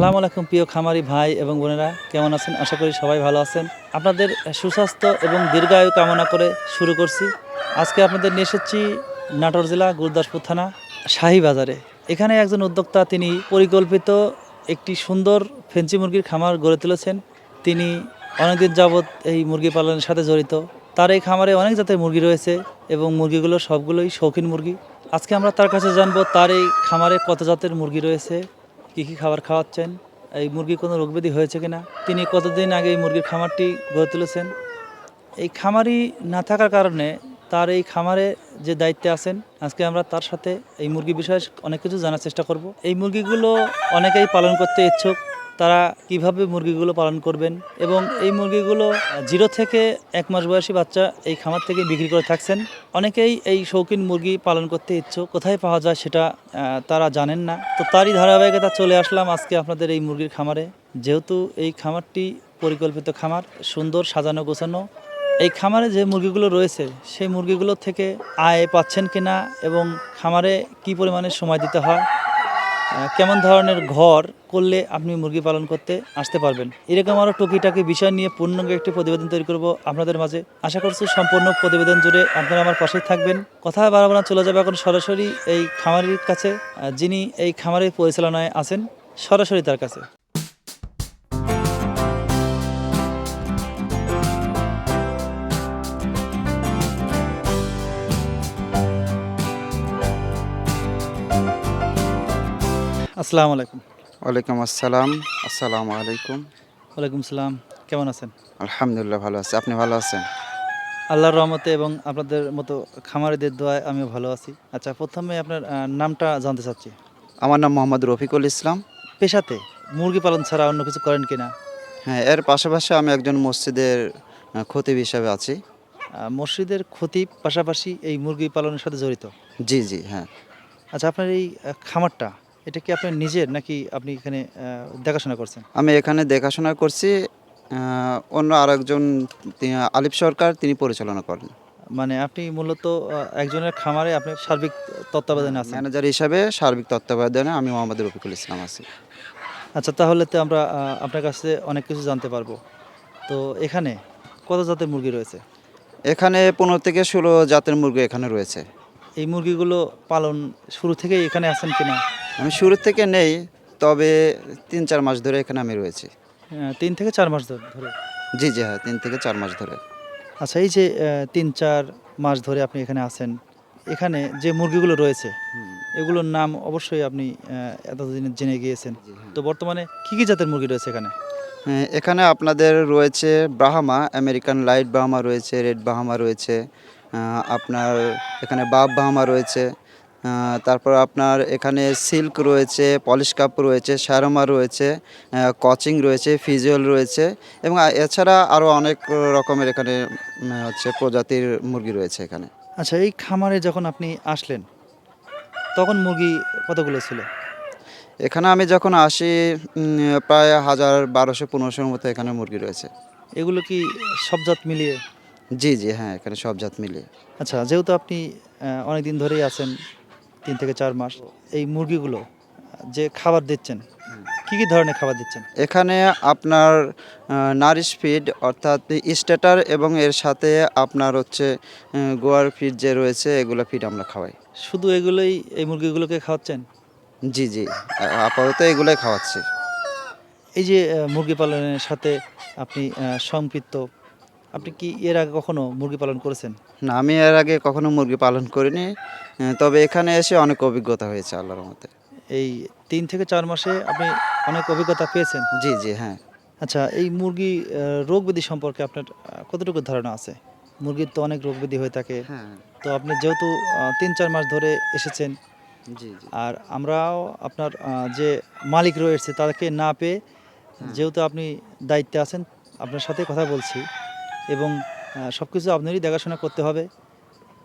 আসসালামু আলাইকুম প্রিয় খামারি ভাই এবং বোনেরা, কেমন আছেন? আশা করি সবাই ভালো আছেন। আপনাদের সুস্বাস্থ্য এবং দীর্ঘায়ু কামনা করে শুরু করছি। আজকে আপনাদের নিয়ে এসেছি নাটোর জেলা গুরদাসপুর থানা শাহী বাজারে। এখানে একজন উদ্যোক্তা, তিনি পরিকল্পিত একটি সুন্দর ফেন্সি মুরগির খামার গড়ে তুলেছেন। তিনি অনেকদিন যাবৎ এই মুরগি পালনের সাথে জড়িত। তার এই খামারে অনেক জাতের মুরগি রয়েছে এবং মুরগিগুলো সবগুলোই শৌখিন মুরগি। আজকে আমরা তার কাছে জানব, তার এই খামারে কত জাতের মুরগি রয়েছে কী কী খাবার খাওয়াচ্ছেন? এই মুরগি কোনো রোগব্যাধি হয়েছে কিনা? তিনি কতদিন আগে এই মুরগির খামারটি গড়ে তুলেছেন? এই খামারি না থাকার কারণে তার এই খামারে যে দায়িত্বে আছেন, আজকে আমরা তার সাথে এই মুরগি বিষয়ে অনেক কিছু জানার চেষ্টা করব। এই মুরগিগুলো অনেকেই পালন করতে ইচ্ছুক। তারা কীভাবে মুরগিগুলো পালন করবেন এবং এই মুরগিগুলো জিরো থেকে এক মাস বয়সী বাচ্চা এই খামার থেকে বিক্রি করে থাকছেন। অনেকেই এই শৌখিন মুরগি পালন করতে ইচ্ছুক। কোথায় পাওয়া যায় সেটা তারা জানেন না। তো তারই ধারাবাহিকতা চলে আসলাম আজকে আপনাদের এই মুরগির খামারে। যেহেতু এই খামারটি পরিকল্পিত খামার, সুন্দর সাজানো গোছানো, এই খামারে যে মুরগিগুলো রয়েছে, সেই মুরগিগুলো থেকে আয় পাচ্ছেন কিনা এবং খামারে কি পরিমাণে সময় দিতে হয় কেমন ধরনের ঘর করলে আপনি মুরগি পালন করতে আসতে পারবেন? এরকম আরও টুকিটাকি বিষয় নিয়ে পূর্ণাঙ্গ একটি প্রতিবেদন তৈরি করব আপনাদের মাঝে। আশা করছি সম্পূর্ণ প্রতিবেদন জুড়ে আপনারা আমার পাশেই থাকবেন। কথা বাড়াবো না, চলে যাবে এখন সরাসরি এই খামারির কাছে যিনি এই খামারের পরিচালনায় আছেন, সরাসরি তার কাছে। আসসালামু আলাইকুম। ওয়ালাইকুম আসসালাম। আসসালামু আলাইকুম। ওয়ালাইকুম সালাম। কেমন আছেন? আলহামদুলিল্লাহ ভালো আছি। আপনি ভালো আছেন? আল্লাহর রহমতে এবং আপনাদের মতো খামারিদের দোয়ায় আমিও ভালো আছি। আচ্ছা প্রথমে আপনার নামটা জানতে চাচ্ছি। আমার নাম মোহাম্মদ রফিকুল ইসলাম। পেশাতে মুরগি পালন ছাড়া অন্য কিছু করেন কিনা? হ্যাঁ এর পাশাপাশি আমি একজন মসজিদের খতিব হিসাবে আছি। মসজিদের ক্ষতি পাশাপাশি এই মুরগি পালনের সাথে জড়িত? জি জি হ্যাঁ। আচ্ছা আপনার এই খামারটা এটা কি আপনার নিজের নাকি আপনি এখানে দেখাশোনা করছেন? আমি এখানে দেখাশোনা করছি অন্য আরেকজন আলিফ সরকার তিনি পরিচালনা করেন। মানে আপনি মূলত একজনের খামারে আপনি সার্বিক তত্ত্বাবধানে আছেন? ম্যানেজার হিসাবে সার্বিক তত্ত্বাবধানে আমি মোহাম্মদ রফিকুল ইসলাম আছি। আচ্ছা তাহলে তো আমরা আপনার কাছে অনেক কিছু জানতে পারব। তো এখানে কত জাতের মুরগি রয়েছে? এখানে পনেরো থেকে ষোলো জাতের মুরগি এখানে রয়েছে। এই মুরগিগুলো পালন শুরু থেকেই এখানে আছেন কিনা? আমি শুরু থেকে নেই তবে তিন চার মাস ধরে এখানে আমি রয়েছি। আহ, তিন থেকে চার মাস ধরে ধরে। জি জি হ্যাঁ তিন থেকে চার মাস ধরে। আচ্ছা এই যে তিন চার মাস ধরে আপনি এখানে আছেন এখানে যে মুরগিগুলো রয়েছে এগুলোর নাম অবশ্যই আপনি এতদিন জেনে গিয়েছেন। তো বর্তমানে কি কি জাতের মুরগি রয়েছে এখানে? হ্যাঁ, এখানে আপনাদের রয়েছে ব্রাহ্মা আমেরিকান লাইট ব্রাহ্মা রয়েছে রেড ব্রাহ্মা রয়েছে আপনার এখানে বাপ ব্রাহ্মা রয়েছে তারপর আপনার এখানে সিল্ক রয়েছে পলিশ কাপ রয়েছে শ্যারোমা রয়েছে কচিং রয়েছে ফিজিওল রয়েছে এবং এছাড়া আরও অনেক রকমের এখানে হচ্ছে প্রজাতির মুরগি রয়েছে এখানে। আচ্ছা এই খামারে যখন আপনি আসলেন তখন মুরগি কতগুলো ছিল? এখানে আমি যখন আসি প্রায় হাজার বারোশো পনেরোশোর মতো এখানে মুরগি রয়েছে। এগুলো কি সব জাত মিলিয়ে? জি জি হ্যাঁ এখানে সব জাত মিলিয়ে। আচ্ছা যেহেতু আপনি অনেক দিন ধরেই আছেন তিন থেকে চার মাস এই মুরগিগুলো যে খাবার দিচ্ছেন কি কি ধরনের খাবার দিচ্ছেন? এখানে আপনার নারিশ ফিড অর্থাৎ স্টেটার এবং এর সাথে আপনার হচ্ছে গোয়ার ফিড যে রয়েছে এগুলো ফিড আমরা খাওয়াই। শুধু এগুলোই এই মুরগিগুলোকে খাওয়াচ্ছেন? জি জি আপাতত এগুলোই খাওয়াচ্ছি। এই যে মুরগি পালনের সাথে আপনি সম্পৃক্ত আপনি কি এর আগে কখনো মুরগি পালন করেছেন? না আমি এর আগে কখনো মুরগি পালন করিনি। তবে এখানে এসে অনেক অভিজ্ঞতা হয়েছে আল্লাহর মতে এই তিন থেকে চার মাসে আপনি অনেক অভিজ্ঞতা পেয়েছেন? জি জি হ্যাঁ। আচ্ছা এই মুরগি রোগ ব্যাধি সম্পর্কে আপনার কতটুকু ধারণা আছে? মুরগির তো অনেক রোগ ব্যাধি হয়ে থাকে। হ্যাঁ। তো আপনি যেহেতু তিন চার মাস ধরে এসেছেন আর আমরাও আপনার যে মালিক রয়েছে তাদেরকে না পেয়ে যেহেতু আপনি দায়িত্বে আছেন আপনার সাথে কথা বলছি। এবং সব কিছু আপনারই দেখাশোনা করতে হবে।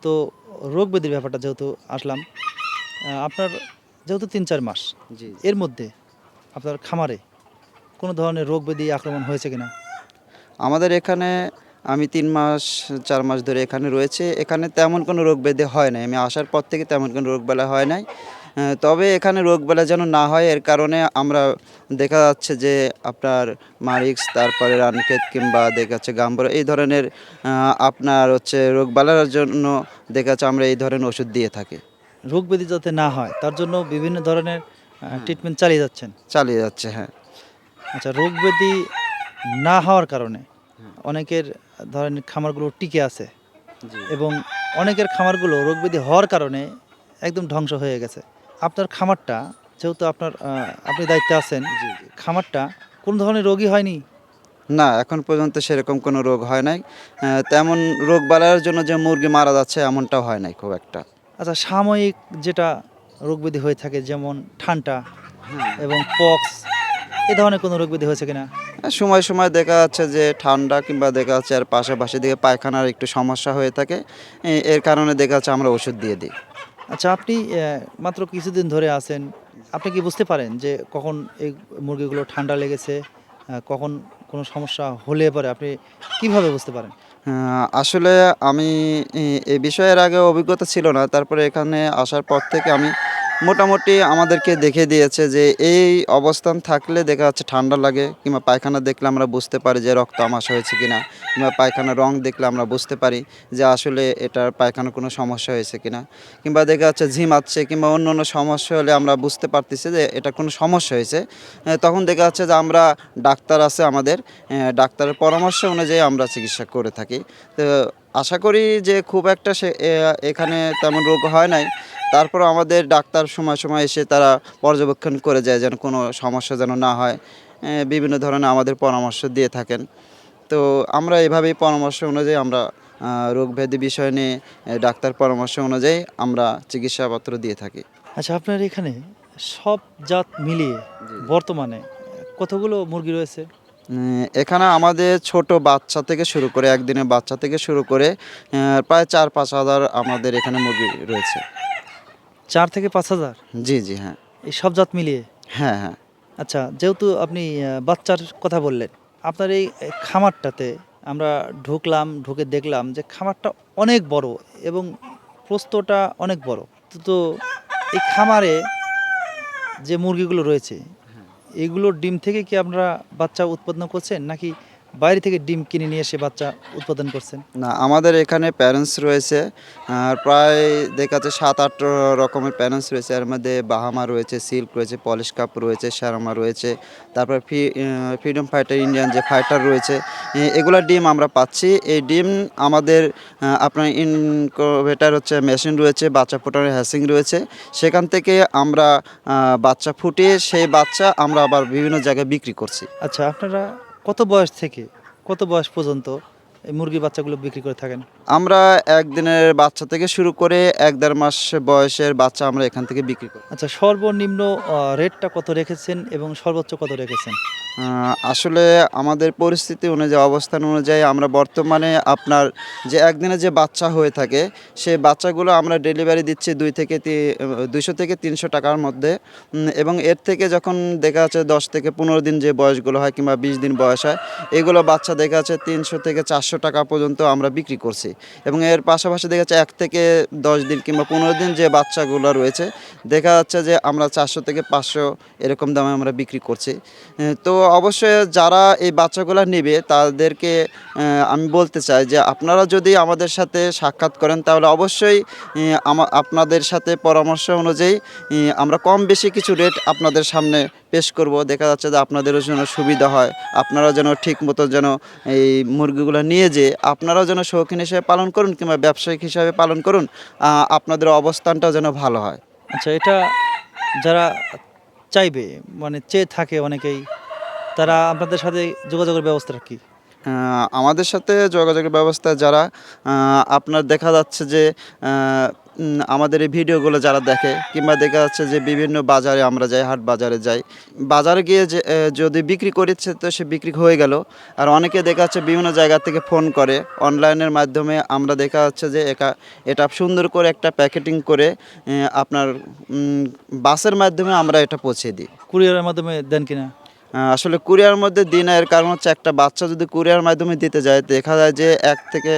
তো রোগ ব্যাধির ব্যাপারটা যেহেতু আসলাম আপনার যেহেতু তিন চার মাস জি এর মধ্যে আপনার খামারে কোনো ধরনের রোগ ব্যাধি আক্রমণ হয়েছে কিনা? আমাদের এখানে আমি তিন মাস চার মাস ধরে এখানে রয়েছে। এখানে তেমন কোনো রোগ ব্যাধি হয় নাই। আমি আসার পর থেকে তেমন কোনো রোগ বেলা হয় নাই। তবে এখানে রোগবেলা যেন না হয় এর কারণে আমরা দেখা যাচ্ছে যে আপনার মারিক্স তারপরে রানক্ষেত কিংবা দেখা যাচ্ছে গাম্বর এই ধরনের আপনার হচ্ছে রোগবালার জন্য দেখা যাচ্ছে আমরা এই ধরনের ওষুধ দিয়ে থাকি। রোগ ব্যাধি যাতে না হয় তার জন্য বিভিন্ন ধরনের ট্রিটমেন্ট চালিয়ে যাচ্ছেন। চালিয়ে যাচ্ছে হ্যাঁ। আচ্ছা রোগ ব্যাধি না হওয়ার কারণে অনেকের ধরেন খামারগুলো টিকে আছে এবং অনেকের খামারগুলো রোগ ব্যাধি হওয়ার কারণে একদম ধ্বংস হয়ে গেছে। আপনার খামারটা যেহেতু আপনার আপনি দায়িত্বে আছেন খামারটা কোন ধরনের রোগী হয়নি? না এখন পর্যন্ত সেরকম কোনো রোগ হয় নাই। তেমন রোগ বালার জন্য যে মুরগি মারা যাচ্ছে এমনটাও হয় নাই খুব একটা। আচ্ছা সাময়িক যেটা রোগ ব্যাধি হয়ে থাকে যেমন ঠান্ডা এবং পক্স এ ধরনের কোনো রোগ ব্যাধি হয়েছে কিনা? আর সময় সময় দেখা যাচ্ছে যে ঠান্ডা কিংবা দেখা যাচ্ছে আর পাশাপাশি দিকে পায়খানার একটু সমস্যা হয়ে থাকে। এর কারণে দেখা যাচ্ছে আমরা ওষুধ দিয়ে দিই। আচ্ছা আপনি মাত্র কিছুদিন ধরে আছেন, আপনি কি বুঝতে পারেন যে কখন এই মুরগিগুলো ঠান্ডা লেগেছে কখন কোনো সমস্যা হলে পরে আপনি কীভাবে বুঝতে পারেন? আসলে আমি এই বিষয়ের আগে অভিজ্ঞতা ছিল না, তারপরে এখানে আসার পর থেকে আমি মোটামুটি আমাদেরকে দেখে দিয়েছে যে এই অবস্থান থাকলে দেখা যাচ্ছে ঠান্ডা লাগে, কিংবা পায়খানা দেখলে আমরা বুঝতে পারি যে রক্ত আমাশা হয়েছে কিনা, কিংবা পায়খানার রং দেখলে আমরা বুঝতে পারি যে আসলে এটার পায়খানার কোনো সমস্যা হয়েছে কিনা, কিংবা দেখা যাচ্ছে ঝিম ঝিমাচ্ছে কিংবা অন্য অন্য সমস্যা হলে আমরা বুঝতে পারতেছি যে এটা কোনো সমস্যা হয়েছে। তখন দেখা যাচ্ছে যে আমরা ডাক্তার আছে আমাদের ডাক্তারের পরামর্শ অনুযায়ী আমরা চিকিৎসা করে থাকি। তো আশা করি যে খুব একটা সে এখানে তেমন রোগ হয় নাই। তারপর আমাদের ডাক্তার সময় সময় এসে তারা পর্যবেক্ষণ করে যায় যেন কোনো সমস্যা যেন না হয়। বিভিন্ন ধরনের আমাদের পরামর্শ দিয়ে থাকেন। তো আমরা এভাবেই পরামর্শ অনুযায়ী আমরা আহ, রোগ ব্যাধি বিষয় নিয়ে ডাক্তার পরামর্শ অনুযায়ী আমরা চিকিৎসাপত্র দিয়ে থাকি। আচ্ছা আপনার এখানে সব জাত মিলিয়ে বর্তমানে কতগুলো মুরগি রয়েছে? এখানে আমাদের ছোট বাচ্চা থেকে শুরু করে একদিনের বাচ্চা থেকে শুরু করে প্রায় চার পাঁচ হাজার আমাদের এখানে মুরগি রয়েছে। চার থেকে পাঁচ হাজার? জি জি হ্যাঁ। এই সব জাত মিলিয়ে? হ্যাঁ হ্যাঁ। আচ্ছা যেহেতু আপনি বাচ্চার কথা বললেন আপনার এই খামারটাতে আমরা ঢুকলাম ঢুকে দেখলাম যে খামারটা অনেক বড় এবং প্রস্তটা অনেক বড়। তো- তো এই খামারে যে মুরগিগুলো রয়েছে এগুলোর ডিম থেকে কি আপনারা বাচ্চা উৎপাদন করছেন? নাকি বাইরে থেকে ডিম কিনে নিয়ে এসে বাচ্চা উৎপাদন করছেন? না আমাদের এখানে প্যারেন্টস রয়েছে আর প্রায় দেখা যাচ্ছে সাত আট রকমের প্যারেন্টস রয়েছে। এর মধ্যে বাহামা রয়েছে সিল্ক রয়েছে পলিশ কাপ রয়েছে শ্যারামা রয়েছে তারপর ফি ফ্রিডম ফাইটার ইন্ডিয়ান যে ফাইটার রয়েছে এগুলা ডিম আমরা পাচ্ছি। এই ডিম আমাদের আপনার ইনকোভেটার হচ্ছে মেশিন রয়েছে বাচ্চা ফোটানোর হ্যাসিং রয়েছে। সেখান থেকে আমরা বাচ্চা ফুটিয়ে সেই বাচ্চা আমরা আবার বিভিন্ন জায়গায় বিক্রি করছি। আচ্ছা আপনারা কত বয়স থেকে কত বয়স পর্যন্ত এই মুরগির বাচ্চাগুলো বিক্রি করে থাকেন? আমরা একদিনের বাচ্চা থেকে শুরু করে এক দেড় মাস বয়সের বাচ্চা আমরা এখান থেকে বিক্রি করি। আচ্ছা সর্বনিম্ন রেটটা কত রেখেছেন এবং সর্বোচ্চ কত রেখেছেন? আসলে আমাদের পরিস্থিতি অনুযায়ী অবস্থান অনুযায়ী আমরা বর্তমানে আপনার যে একদিনে যে বাচ্চা হয়ে থাকে সেই বাচ্চাগুলো আমরা ডেলিভারি দিচ্ছি দুই থেকে দুইশো থেকে তিনশো টাকার মধ্যে। এবং এর থেকে যখন দেখা যাচ্ছে দশ থেকে পনেরো দিন যে বয়সগুলো হয় কিংবা বিশ দিন বয়স হয় এগুলো বাচ্চা দেখা যাচ্ছে তিনশো থেকে চারশো টাকা পর্যন্ত আমরা বিক্রি করছি। এবং এর পাশাপাশি দেখা যাচ্ছে এক থেকে দশ দিন কিংবা পনেরো দিন যে বাচ্চাগুলো রয়েছে, দেখা যাচ্ছে যে আমরা চারশো থেকে পাঁচশো এরকম দামে আমরা বিক্রি করছি। তো অবশ্যই যারা এই বাচ্চাগুলো নেবে, তাদেরকে আমি বলতে চাই যে আপনারা যদি আমাদের সাথে সাক্ষাৎ করেন, তাহলে অবশ্যই আপনাদের সাথে পরামর্শ অনুযায়ী আমরা কম বেশি কিছু রেট আপনাদের সামনে পেশ করব। দেখা যাচ্ছে যে আপনাদেরও যেন সুবিধা হয় আপনারা যেন ঠিক মতো যেন এই মুরগিগুলো নিয়ে যেয়ে আপনারাও যেন শৌখিন হিসেবে পালন করুন কিংবা ব্যবসায়িক হিসাবে পালন করুন আপনাদের অবস্থানটাও যেন ভালো হয়। আচ্ছা এটা যারা চাইবে মানে চেয়ে থাকে অনেকেই, তারা আপনাদের সাথে যোগাযোগের ব্যবস্থা কি? আমাদের সাথে যোগাযোগের ব্যবস্থা যারা আপনার দেখা যাচ্ছে যে আমাদের এই ভিডিওগুলো যারা দেখে, কিংবা দেখা যাচ্ছে যে বিভিন্ন বাজারে আমরা যাই, হাট বাজারে যাই, বাজারে গিয়ে যে যদি বিক্রি করেছে তো সে বিক্রি হয়ে গেল। আর অনেকে দেখা যাচ্ছে বিভিন্ন জায়গা থেকে ফোন করে, অনলাইনের মাধ্যমে আমরা দেখা যাচ্ছে যে একা, এটা সুন্দর করে একটা প্যাকেটিং করে আপনার বাসের মাধ্যমে আমরা এটা পৌঁছে দিই। কুরিয়ারের মাধ্যমে দেন কিনা? আসলে কুরিয়ার মধ্যে দিই না এর কারণ হচ্ছে একটা বাচ্চা যদি কুরিয়ার মাধ্যমে দিতে যায় দেখা যায় যে এক থেকে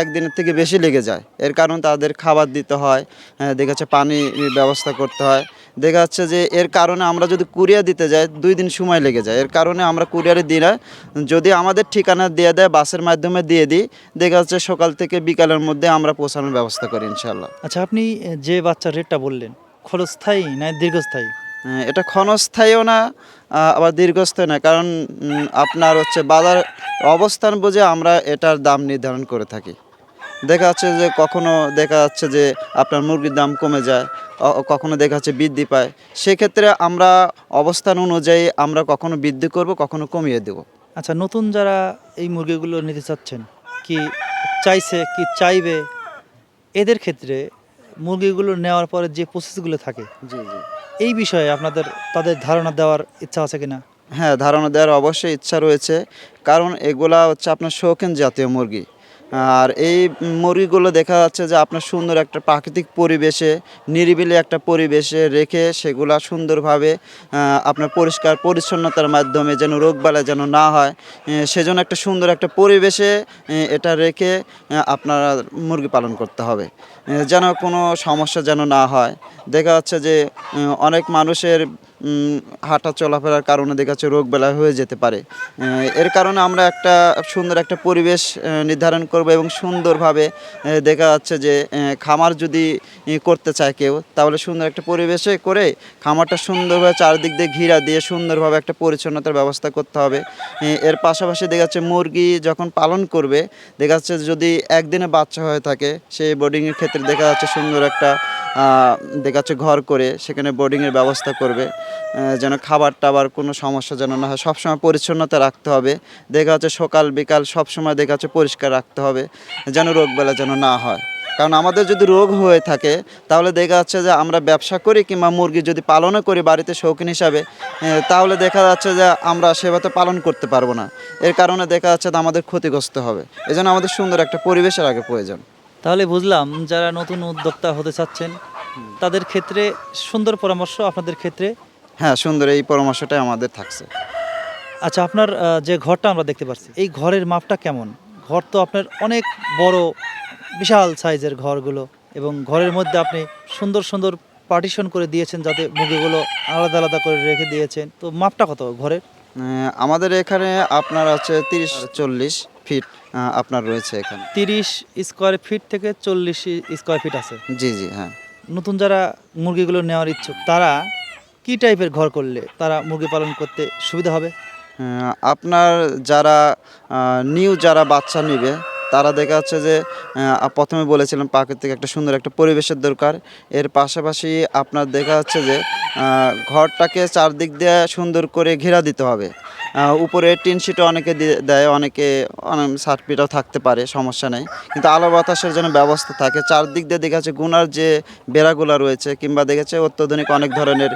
একদিনের থেকে বেশি লেগে যায়। এর কারণ তাদের খাবার দিতে হয় দেখা যাচ্ছে পানি ব্যবস্থা করতে হয়। দেখা যাচ্ছে যে এর কারণে আমরা যদি কুরিয়ার দিতে যাই দুই দিন সময় লেগে যায়। এর কারণে আমরা কুরিয়ারে দিই না যদি আমাদের ঠিকানা দিয়ে দেয় বাসের মাধ্যমে দিয়ে দিই দেখা যাচ্ছে সকাল থেকে বিকালের মধ্যে আমরা পৌঁছানোর ব্যবস্থা করি ইনশাল্লাহ আচ্ছা আপনি যে বাচ্চার রেটটা বললেন ক্ষণস্থায়ী না দীর্ঘস্থায়ী? এটা ক্ষণস্থায়ীও না আবার দীর্ঘস্থায়ী না কারণ আপনার হচ্ছে বাজার অবস্থান বুঝে আমরা এটার দাম নির্ধারণ করে থাকি। দেখা যাচ্ছে যে কখনো দেখা যাচ্ছে যে আপনার মুরগির দাম কমে যায় কখনো দেখা যাচ্ছে বৃদ্ধি পায়। সেক্ষেত্রে আমরা অবস্থান অনুযায়ী আমরা কখনো বৃদ্ধি করব কখনো কমিয়ে দেব। আচ্ছা নতুন যারা এই মুরগিগুলো নিতে চাচ্ছেন কি চাইছে কি চাইবে এদের ক্ষেত্রে মুরগিগুলো নেওয়ার পরে যে প্রসেসগুলো থাকে জি জি। এই বিষয়ে আপনাদের, তাদের ধারণা দেওয়ার ইচ্ছা আছে কিনা? হ্যাঁ ধারণা দেওয়ার অবশ্যই ইচ্ছা রয়েছে। কারণ এগুলা হচ্ছে আপনার শৌখিন জাতীয় মুরগি। আর এই মুরগিগুলো দেখা যাচ্ছে যে আপনার সুন্দর একটা প্রাকৃতিক পরিবেশে, নিরিবিলি একটা পরিবেশে রেখে সেগুলা সুন্দরভাবে আপনার পরিষ্কার পরিচ্ছন্নতার মাধ্যমে যেন রোগবালাই যেন না হয় সেজন্য একটা সুন্দর একটা পরিবেশে এটা রেখে আপনার মুরগি পালন করতে হবে। যেন কোনো সমস্যা যেন না হয়। দেখা যাচ্ছে যে অনেক মানুষের হাঁটা চলাফেরার কারণে দেখা যাচ্ছে রোগ বেলা হয়ে যেতে পারে। এর কারণে আমরা একটা সুন্দর একটা পরিবেশ নির্ধারণ করব এবং সুন্দরভাবে দেখা যাচ্ছে যে খামার যদি করতে চায় কেউ, তাহলে সুন্দর একটা পরিবেশে করে খামারটা সুন্দরভাবে চারদিক দিয়ে ঘিরা দিয়ে সুন্দরভাবে একটা পরিচ্ছন্নতার ব্যবস্থা করতে হবে। এর পাশাপাশি দেখা যাচ্ছে মুরগি যখন পালন করবে, দেখা যাচ্ছে যদি একদিনে বাচ্চা হয়ে থাকে, সেই বোর্ডিংয়ের ক্ষেত্রে দেখা যাচ্ছে সুন্দর একটা আহ, দেখা যাচ্ছে ঘর করে সেখানে বোর্ডিংয়ের ব্যবস্থা করবে যেন খাবার টাবার কোনো সমস্যা যেন না হয়। সবসময় পরিচ্ছন্নতা রাখতে হবে। দেখা যাচ্ছে সকাল বিকাল সবসময় দেখা যাচ্ছে পরিষ্কার রাখতে হবে যেন রোগবেলা যেন না হয়। কারণ আমাদের যদি রোগ হয়ে থাকে তাহলে দেখা যাচ্ছে যে আমরা ব্যবসা করি কিংবা মুরগি যদি পালনও করি বাড়িতে শৌখিন হিসাবে তাহলে দেখা যাচ্ছে যে আমরা সেভাবে পালন করতে পারব না। এর কারণে দেখা যাচ্ছে যে আমাদের ক্ষতিগ্রস্ত হবে। এজন্য আমাদের সুন্দর একটা পরিবেশের আগে প্রয়োজন। তাহলে বুঝলাম যারা নতুন উদ্যোক্তা হতে চাচ্ছেন তাদের ক্ষেত্রে সুন্দর পরামর্শ আপনাদের ক্ষেত্রে? হ্যাঁ সুন্দর এই পরামর্শটাই আমাদের থাকছে। আচ্ছা আপনার যে ঘরটা আমরা দেখতে পাচ্ছি এই ঘরের মাপটা কেমন? ঘর তো আপনার অনেক বড় বিশাল সাইজের ঘরগুলো এবং ঘরের মধ্যে আপনি সুন্দর সুন্দর পার্টিশন করে দিয়েছেন যাতে মুরগিগুলো আলাদা আলাদা করে রেখে দিয়েছেন। তো মাপটা কত ঘরের? আমাদের এখানে আপনার আছে তিরিশ চল্লিশ। ফিট আপনার রয়েছে এখানে। তিরিশ স্কোয়ার ফিট থেকে চল্লিশ স্কোয়ার ফিট আছে। জি জি হ্যাঁ। নতুন যারা মুরগিগুলো নেওয়ার ইচ্ছুক তারা কি টাইপের ঘর করলে তারা মুরগি পালন করতে সুবিধা হবে? আপনার যারা নিউ যারা বাচ্চা নেবে তারা দেখা যাচ্ছে যে প্রথমে বলেছিলাম প্রাকৃতিক একটা সুন্দর একটা পরিবেশের দরকার। এর পাশাপাশি আপনার দেখা যাচ্ছে যে ঘরটাকে চারদিক দিয়ে সুন্দর করে ঘেরা দিতে হবে। উপরে টিন শিটও অনেকে দিয়ে, অনেকে, অনেক সার্টপিটাও থাকতে পারে, সমস্যা নেই। কিন্তু আলো বাতাসের জন্য ব্যবস্থা থাকে। চারদিক দিয়ে দেখা যাচ্ছে গুনার যে বেড়াগুলো রয়েছে, কিংবা দেখেছে অত্যাধুনিক অনেক ধরনের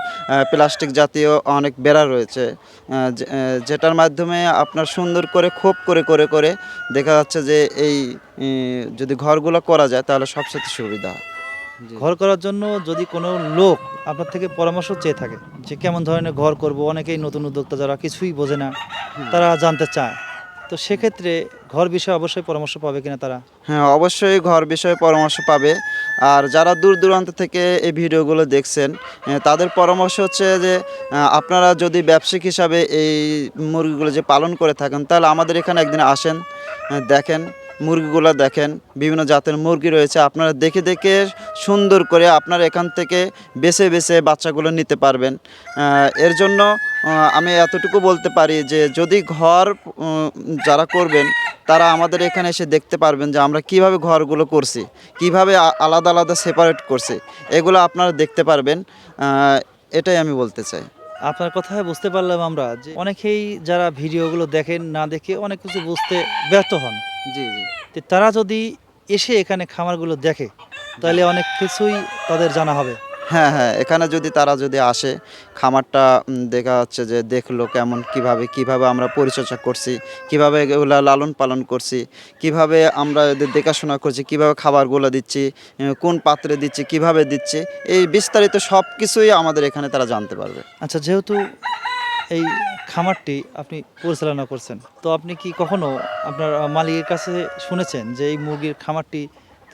প্লাস্টিক জাতীয় অনেক বেড়া রয়েছে যেটার মাধ্যমে আপনার সুন্দর করে খোপ করে করে করে দেখা যাচ্ছে যে এই যদি ঘরগুলো করা যায় তাহলে সবচেয়ে সুবিধা। হয় ঘর করার জন্য যদি কোনো লোক আপনার থেকে পরামর্শ চেয়ে থাকে যে কেমন ধরনের ঘর করব অনেকেই নতুন উদ্যোক্তা যারা কিছুই বোঝে না তারা জানতে চায়। তো সেক্ষেত্রে ঘর বিষয়ে অবশ্যই পরামর্শ পাবে কিনা তারা? হ্যাঁ অবশ্যই ঘর বিষয়ে পরামর্শ পাবে। আর যারা দূর দূরান্ত থেকে এই ভিডিওগুলো দেখছেন তাদের পরামর্শ হচ্ছে যে আপনারা যদি ব্যবসায়িক হিসাবে এই মুরগিগুলো যে পালন করে থাকেন তাহলে আমাদের এখানে একদিন আসেন দেখেন। মুরগিগুলো দেখেন, বিভিন্ন জাতের মুরগি রয়েছে, আপনারা দেখে দেখে সুন্দর করে আপনারা এখান থেকে বেছে বেছে বাচ্চাগুলো নিতে পারবেন। এর জন্য আমি এতটুকু বলতে পারি যে যদি ঘর যারা করবেন, তারা আমাদের এখানে এসে দেখতে পারবেন যে আমরা কীভাবে ঘরগুলো করছি, কীভাবে আলাদা আলাদা সেপারেট করছি, এগুলো আপনারা দেখতে পারবেন। এটাই আমি বলতে চাই। আপনার কথায় বুঝতে পারলাম আমরা যে অনেকেই যারা ভিডিওগুলো দেখেন না দেখে অনেক কিছু বুঝতে ব্যর্থ হন। জি জি। তো তারা যদি এসে এখানে খামারগুলো দেখে তাহলে অনেক কিছুই তাদের জানা হবে। হ্যাঁ হ্যাঁ এখানে যদি তারা যদি আসে, খামারটা দেখা যাচ্ছে যে দেখল কেমন, কীভাবে কীভাবে আমরা পরিচর্যা করছি, কীভাবে এগুলা লালন পালন করছি, কীভাবে আমরা এদের দেখাশোনা করছি, কীভাবে খাবারগুলো দিচ্ছি কোন পাত্রে দিচ্ছি, কীভাবে দিচ্ছি, এই বিস্তারিত সব কিছুই আমাদের এখানে তারা জানতে পারবে। আচ্ছা যেহেতু এই খামারটি আপনি পরিচালনা করছেন, তো আপনি কি কখনো আপনার মালিকের কাছে শুনেছেন যে এই মুরগির খামারটি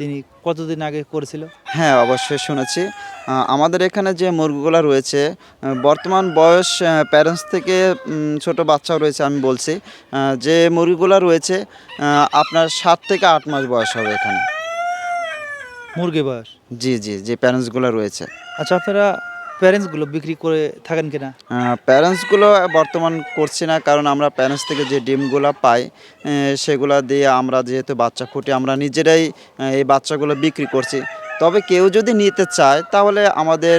তিনি কতদিন আগে করেছিল? হ্যাঁ অবশ্যই শুনেছি। আমাদের এখানে যে মুরগিগুলো রয়েছে বর্তমান বয়স প্যারেন্টস থেকে ছোট বাচ্চাও রয়েছে আমি বলছি। যে মুরগিগুলো রয়েছে আপনার সাত থেকে আট মাস বয়স হবে এখানে। মুরগি বয়স? জি জি যে প্যারেন্টসগুলো রয়েছে। আচ্ছা আপনারা প্যারেন্টসগুলো বিক্রি করে থাকেন কিনা? প্যারেন্টসগুলো বর্তমান করছি না কারণ আমরা প্যারেন্টস থেকে যে ডিমগুলো পাই সেগুলো দিয়ে আমরা যেহেতু বাচ্চা ফুটে আমরা নিজেরাই এই বাচ্চাগুলো বিক্রি করছি। তবে কেউ যদি নিতে চায় তাহলে আমাদের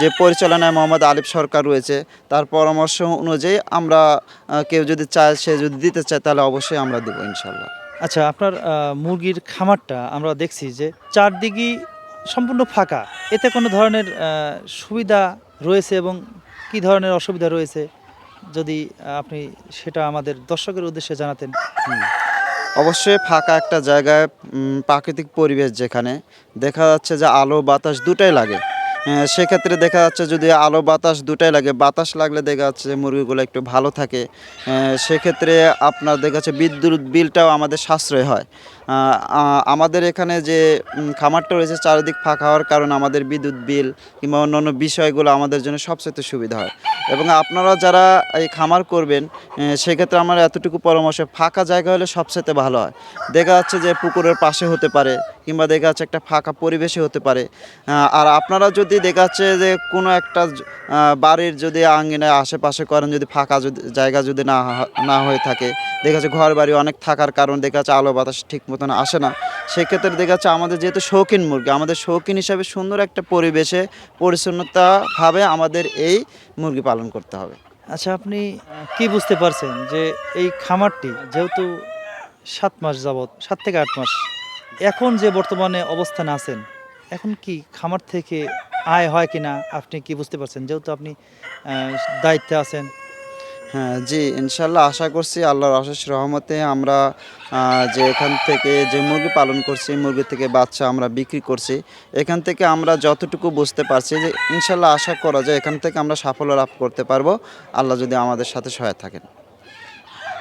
যে পরিচালনায় মোহাম্মদ আলিফ সরকার রয়েছে তার পরামর্শ অনুযায়ী আমরা কেউ যদি চায় সে যদি দিতে চায় তাহলে অবশ্যই আমরা দেবো ইনশাল্লাহ আচ্ছা আপনার মুরগির খামারটা আমরা দেখছি যে চারদিকই সম্পূর্ণ ফাঁকা। এতে কোনো ধরনের সুবিধা রয়েছে এবং কি ধরনের অসুবিধা রয়েছে যদি আপনি সেটা আমাদের দর্শকের উদ্দেশ্যে জানাতেন? অবশ্যই ফাঁকা একটা জায়গায় প্রাকৃতিক পরিবেশ যেখানে দেখা যাচ্ছে যে আলো, বাতাস দুটাই লাগে। সেক্ষেত্রে দেখা যাচ্ছে যদি আলো বাতাস দুটাই লাগে, বাতাস লাগলে দেখা যাচ্ছে যে মুরগিগুলো একটু ভালো থাকে। সেক্ষেত্রে আপনার দেখা যাচ্ছে বিদ্যুৎ বিলটাও আমাদের সাশ্রয় হয়। আমাদের এখানে যে খামারটা রয়েছে চারিদিক ফাঁকা হওয়ার কারণে আমাদের বিদ্যুৎ বিল কিংবা অন্যান্য বিষয়গুলো আমাদের জন্য সবচেয়ে সুবিধা হয়। এবং আপনারা যারা এই খামার করবেন সেক্ষেত্রে আমার এতটুকু পরামর্শ, ফাঁকা জায়গা হলে সবচেয়ে ভালো হয়। দেখা যাচ্ছে যে পুকুরের পাশে হতে পারে কিংবা দেখা যাচ্ছে একটা ফাঁকা পরিবেশে হতে পারে। আর আপনারা যদি দেখা যাচ্ছে যে কোনো একটা বাড়ির যদি আঙ্গিনায় আশেপাশে করেন, যদি ফাঁকা যদি, জায়গা যদি না না হয়ে থাকে, দেখা যাচ্ছে ঘর বাড়ি অনেক থাকার কারণ দেখা যাচ্ছে আলো বাতাস ঠিক মতন আসে না। সেক্ষেত্রে দেখা যাচ্ছে আমাদের যেহেতু শৌখিন মুরগি, আমাদের শৌখিন হিসাবে সুন্দর একটা পরিবেশে, পরিচ্ছন্নতাভাবে আমাদের এই মুরগি পালন করতে হবে। আচ্ছা আপনি কি বুঝতে পারছেন যে এই খামারটি যেহেতু সাত মাস যাবত সাত থেকে আট মাস এখন যে বর্তমানে অবস্থানে আছেন এখন কি খামার থেকে আয় হয় কি না আপনি কি বুঝতে পারছেন? যেহেতু আপনি দায়িত্বে আছেন। হ্যাঁ জি ইনশাল্লাহ আশা করছি আল্লাহর অশেষ রহমতে আমরা যে এখান থেকে যে মুরগি পালন করছি মুরগি থেকে বাচ্চা আমরা বিক্রি করছি। এখান থেকে আমরা যতটুকু বুঝতে পারছি যে ইনশাল্লাহ আশা করা যায় এখান থেকে আমরা সাফল্য লাভ করতে পারব। আল্লাহ যদি আমাদের সাথে সহায় থাকেন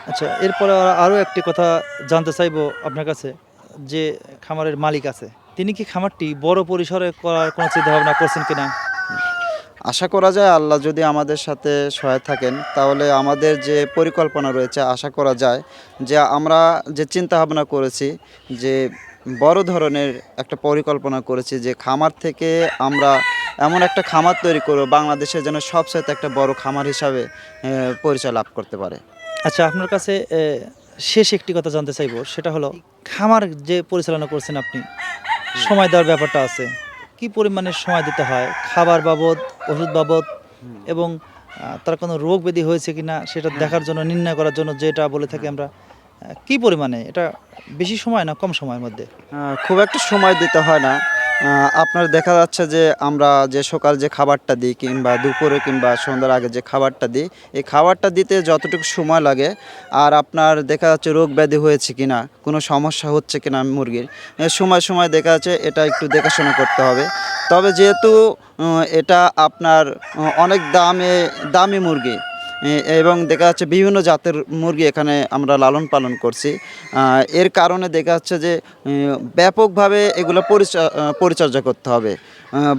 আচ্ছা এরপরে আরও একটি কথা জানতে চাইব আপনার কাছে। যে খামারের মালিক আছে তিনি কি খামারটি বড় পরিসরে করার কোনো চিন্তা ভাবনা করছেন কিনা? আশা করা যায় আল্লাহ যদি আমাদের সাথে সহায় থাকেন তাহলে আমাদের যে পরিকল্পনা রয়েছে আশা করা যায় যে আমরা যে চিন্তা ভাবনা করেছি যে বড় ধরনের একটা পরিকল্পনা করেছি যে খামার থেকে আমরা এমন একটা খামার তৈরি করব বাংলাদেশে যেন সবসাথে একটা বড় খামার হিসাবে পরিচয় লাভ করতে পারে। আচ্ছা আপনার কাছে শেষ একটি কথা জানতে চাইব সেটা হলো খামার যে পরিচালনা করছেন আপনি সময় দেওয়ার ব্যাপারটা আছে। কি পরিমাণে সময় দিতে হয়? খাবার বাবদ ওষুধ বাবদ? এবং তার কোনো রোগ ব্যাধি হয়েছে কিনা সেটা দেখার জন্য নির্ণয় করার জন্য যেটা বলে থাকি আমরা কি পরিমাণে? এটা বেশি সময় না কম সময়ের মধ্যে? খুব একটা সময় দিতে হয় না। আপনার দেখা যাচ্ছে যে আমরা যে সকাল যে খাবারটা দিই কিংবা দুপুরে কিংবা সন্ধ্যার আগে যে খাবারটা দিই, এই খাবারটা দিতে যতটুকু সময় লাগে, আর আপনার দেখা যাচ্ছে রোগ ব্যাধি হয়েছে কি না কোনো সমস্যা হচ্ছে কি না মুরগির সময় সময় দেখা যাচ্ছে এটা একটু দেখাশোনা করতে হবে। তবে যেহেতু এটা আপনার অনেক দামে, দামি মুরগি এবং দেখা যাচ্ছে বিভিন্ন জাতের মুরগি এখানে আমরা লালন পালন করছি। এর কারণে দেখা যাচ্ছে যে ব্যাপকভাবে এগুলো পরিচা- পরিচর্যা করতে হবে।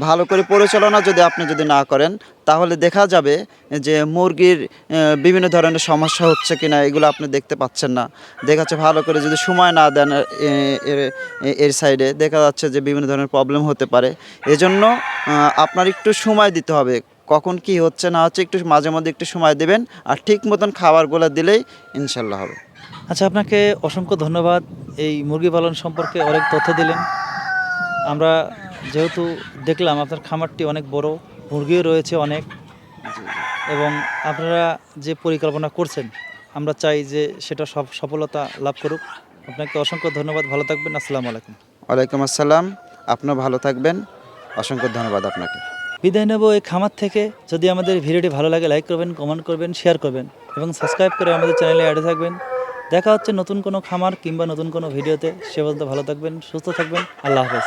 ভালো করে পরিচালনা যদি আপনি যদি না করেন, তাহলে দেখা যাবে যে মুরগির বিভিন্ন ধরনের সমস্যা হচ্ছে কিনা, এগুলো আপনি দেখতে পাচ্ছেন না। দেখা যাচ্ছে ভালো করে যদি সময় না দেন এর- এর সাইডে দেখা যাচ্ছে যে বিভিন্ন ধরনের প্রবলেম হতে পারে। এজন্য আপনার একটু সময় দিতে হবে। কখন কি হচ্ছে না হচ্ছে একটু মাঝে মধ্যে একটু সময় দেবেন আর ঠিক মতন খাবারগুলো দিলেই ইনশাল্লাহ হবে। আচ্ছা আপনাকে অসংখ্য ধন্যবাদ। এই মুরগি পালন সম্পর্কে অনেক তথ্য দিলেন। আমরা যেহেতু দেখলাম আপনার খামারটি অনেক বড় মুরগিও রয়েছে অনেক এবং আপনারা যে পরিকল্পনা করছেন আমরা চাই যে সেটা সব সফলতা লাভ করুক। আপনাকে অসংখ্য ধন্যবাদ। ভালো থাকবেন। আসসালামু আলাইকুম। ওয়ালাইকুম আসসালাম। আপনিও ভালো থাকবেন। অসংখ্য ধন্যবাদ আপনাকে। বিদায় নেব এই খামার থেকে। যদি আমাদের ভিডিওটি ভালো লাগে লাইক করবেন কমেন্ট করবেন শেয়ার করবেন এবং সাবস্ক্রাইব করে আমাদের চ্যানেলে অ্যাডে থাকবেন। দেখা হচ্ছে নতুন কোনো খামার কিংবা নতুন কোনো ভিডিওতে। সে পর্যন্ত ভালো থাকবেন, সুস্থ থাকবেন। আল্লাহ হাফেজ।